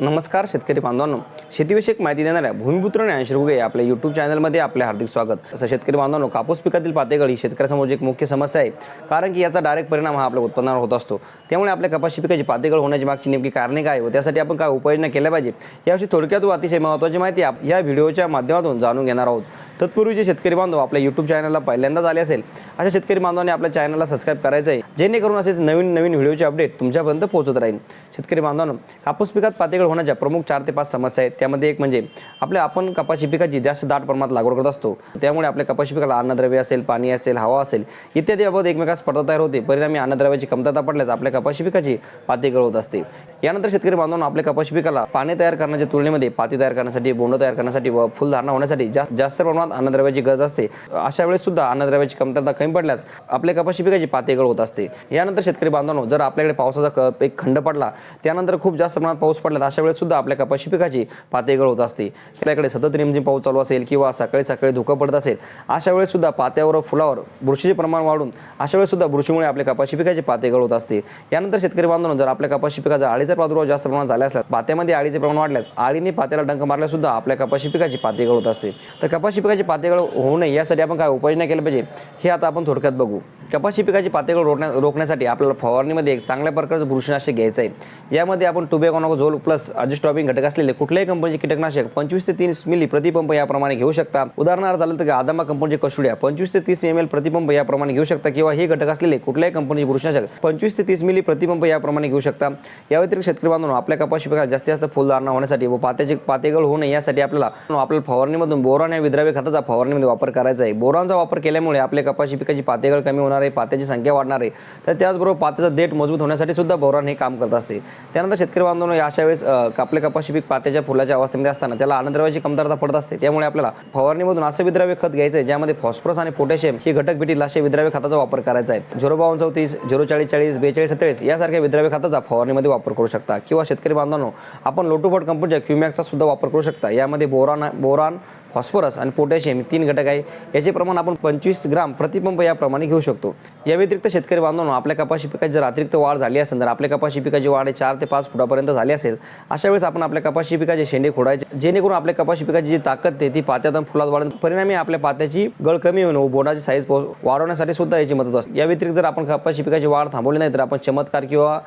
नमस्कार शेतकरी बांधवांनो. शेतीविषयक माहिती देणाऱ्या भूमिपुत्र आणि अंश रुगे आपल्या यूट्यूब चॅनलमध्ये आपले हार्दिक स्वागत. असं शेतकरी बांधवांनो कापूस पिकातील पातेगळ ही शेतकऱ्यासमोर एक मुख्य समस्या आहे कारण की याचा डायरेक्ट परिणाम हा आपल्या उत्पन्नावर होत असतो. त्यामुळे आपल्या कपाशी पिकाची पातेगळ होण्याची मागची नेमकी कारणे काय व त्यासाठी आपण काय उपाययोजना केल्या पाहिजे याविषयी थोडक्यात व अतिशय महत्त्वाची माहिती आप- या व्हिडिओच्या माध्यमातून जाणून घेणार आहोत. तत्पूर्वी जे शेतकरी बांधव आपल्या यूट्यूब चॅनलला पहिल्यांदाच आले असेल अशा शेतकरी बांधवांनी आपल्या चॅनलला सबस्क्राईब करायचं आहे जेणेकरून असेच नवीन नवीन व्हिडिओचे अपडेट तुमच्यापर्यंत पोहोचत राहील. शेतकरी बांधवांनो कापूस पिकात पातेगळ होण्याच्या प्रमुख चार ते पाच समस्या आहेत. त्यामध्ये एक म्हणजे आपल्या आपण कपाशी पिकाची जास्त दाट प्रमाणात लागवड करत असतो. त्यामुळे आपल्या कपाशी पिकाला अन्नद्रव्य असेल पाणी असेल हवा असेल इत्यादी बाबत एकमेकांस स्पर्धा तयार होते. परिणामी अन्नद्रव्याची कमतरता पडल्यास आपल्या कपाशी पिकाची पातेगळ होत असते. यानंतर शेतकरी बांधवांना आपल्या कपाशी पिकाला पाणी तयार करण्याच्या तुलनेमध्ये पाती तयार करण्यासाठी बोंड तयार करण्यासाठी व फुलधारणा होण्यासाठी जास्त प्रमाणात अन्नद्रव्याची गरज असते. अशा वेळेस सुद्धा अन्नद्रव्याची कमतरता कमी पडल्यास आपल्या कपाशी पिकाची पातेगळ होत असते. यानंतर शेतकरी बांधवांनो जर आपल्याकडे पावसाचा क- एक खंड पडला त्यानंतर खूप जास्त प्रमाणात पाऊस पडला तर अशा वेळेस सुद्धा आपल्या कपाशी पिकाची पातेगळ होत असते. आपल्याकडे सतत रिमझिम पाऊस चालू असेल किंवा सकाळी सकाळी धुकं पडत असेल अशा वेळेस सुद्धा पात्यावर फुलावर बुरशीचे प्रमाण वाढून अशा वेळेस सुद्धा बुरशीमुळे आपल्या कपाशी पिकाची पातेगळ होत असते. यानंतर शेतकरी बांधवांनो जर आपल्या कपाशी पिकाचा अळीचा प्रादुर्भाव जास्त प्रमाणात झाला असल्यास पात्यामध्ये अळीचे प्रमाण वाढल्यास अळीने पात्याला डंक मारल्यास सुद्धा आपल्या कपाशी पिकाची पातेगळ होत असते. तर कपाशी पिकाची पातेगळ होऊ नये यासाठी आपण काय उपाययोजना केल्या पाहिजे हे आता आपण थोडक्यात बघू. कपाशी पिकाची पातेगळ रोखण्या रोखण्यासाठी आपल्याला फवारणीमध्ये एक चांगल्या प्रकारचं बुरशीनाशक घ्यायचं आहे यामध्ये आपण टुबेकॉनॉको झोल प्लस अजिस्टॉपिंग घटक असलेले कुठल्याही कंपनीचे कीटकनाशक पंचवीस ते तीस मिली प्रतिपंप याप्रमाणे घेऊ शकता. उदाहरणार्थ झालं तर आदामा कंपनीचे कशुड्या पंचवीस ते तीस एम एल प्रतिपंप याप्रमाणे घेऊ शकता किंवा हे घटक असलेले कुठल्याही कंपनीचे बुरशीनाशक पंचवीस ते तीस मिली प्रतिपंप याप्रमाणे घेऊ शकता. या व्यतिरिक्त शेतकरी बांधून आपल्या कपाशी पिकात जास्तीत जास्त फुलधारणा होण्यासाठी व पात्याची पातेगळ होऊ नये यासाठी आपल्याला आपल्याला फवारणीमधून बोरान या विद्राव्य खताचा फवारणीमध्ये वापर करायचा आहे. बोरांचा वापर केल्यामुळे आपल्या कपाशी पिकाची पातेगळ कमी होणार आहे पात्याची संख्या वाढणार आहे. तर त्याचबरोबर पात्याचा देठ मजबूत होण्यासाठी सुद्धा बोरान हे काम करत असते. त्यानंतर शेतकरी बांधवांनो अशा वेळेस आपल्या कपाशी पीक पात्याच्या फुलाच्या अवस्थेमध्ये असताना त्याला अन्नद्रव्याची कमतरता पडत असते. त्यामुळे आपल्याला फवारणीमधून असं विद्राव्य खत घ्यायचं आहे ज्यामध्ये फॉस्फरस आणि पोटॅशियम ही घटक भेटील असे विद्राव्य खताचा वापर करायचा आहे. झिरो बावन्न चौतीस झिरो चाळीस चाळीस बेचाळीस सत्तेचाळीस यासारख्या विद्राव्य खताचा फवारणीमध्ये वापर करू शकता. किंवा शेतकरी बांधवांनो आपण लोटोफट कंपनीच्या क्युमॅक्सचा सुद्धा वापर करू शकता. यामध्ये बोरान बोरान फॉस्फरस आणि पोटॅशियम तीन घटक आहे. याचे प्रमाण आपण पंचवीस ग्राम प्रतिपंप याप्रमाणे घेऊ शकतो. या व्यतिरिक्त शेतकरी बांधवांनो आपल्या कपाशी पिकाची जर अतिरिक्त वाढ झाली असेल तर आपल्या कपाशी पिकाची वाढ चार ते पाच फुटापर्यंत झाली असेल अशा वेळेस आपण आपल्या कपाशी पिकाचे शेंडे खोडायचे जेणेकरून आपल्या कपाशी पिकाची जी ताकद आहे ती पात्यात फुलात वाढेल. परिणामी आपल्या पात्याची गळ कमी होऊन व बोटाची साईज वाढवण्यासाठी सुद्धा याची मदत असते. या व्यतिरिक्त जर आपण कपाशी पिकाची वाढ थांबवली नाही तर आपण चमत्कार किंवा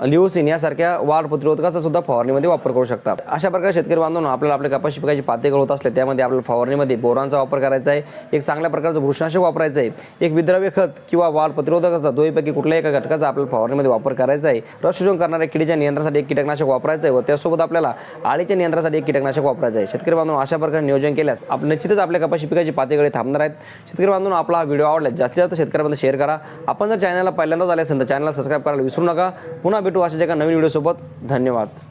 लिओसिन यासारख्या वाढ प्रतिरोधकाचा सुद्धा फवारणीमध्ये वापर करू शकतात अशा प्रकारे शेतकरी बांधून आपल्याला आपल्या कपाशी पिकाची पातेगळ होत असले त्यामध्ये आपल्याला फवारणीमध्ये बोरांचा वापर करायचा आहे. एक चांगल्या प्रकारचं बुरशीनाशक वापरायचं आहे. एक विद्राव्य खत किंवा वाढ प्रतिरोधकाचा दोहीपैकी कुठल्याही एका घटकाचा आपल्याला फवारणीमध्ये वापर करायचा आहे. रस शोषण करणाऱ्या किडीच्या नियंत्रणासाठी एक कीटकनाशक वापरायचं आहे व त्यासोबत आपल्याला आळीच्या नियंत्रणासाठी एक कीटकनाशक वापरायचं आहे. शेतकरी बांधून अशा प्रकारे नियोजन केल्यास आप निश्चितच आपल्या कपाशी पिकाची पातेगळे थांबणार आहेत. शेतकरी बांधून आपला हा व्हिडिओ आवडला जास्तीत जास्त शेतकऱ्यांमध्ये शेअर करा. आपण जर चॅनलला पहिल्यांदाच आले असेल तर चॅनलला सबस्क्राईब करायला विसरू नका. पुन्हा भेटू अशा एका नवीन व्हिडिओसोबत. धन्यवाद.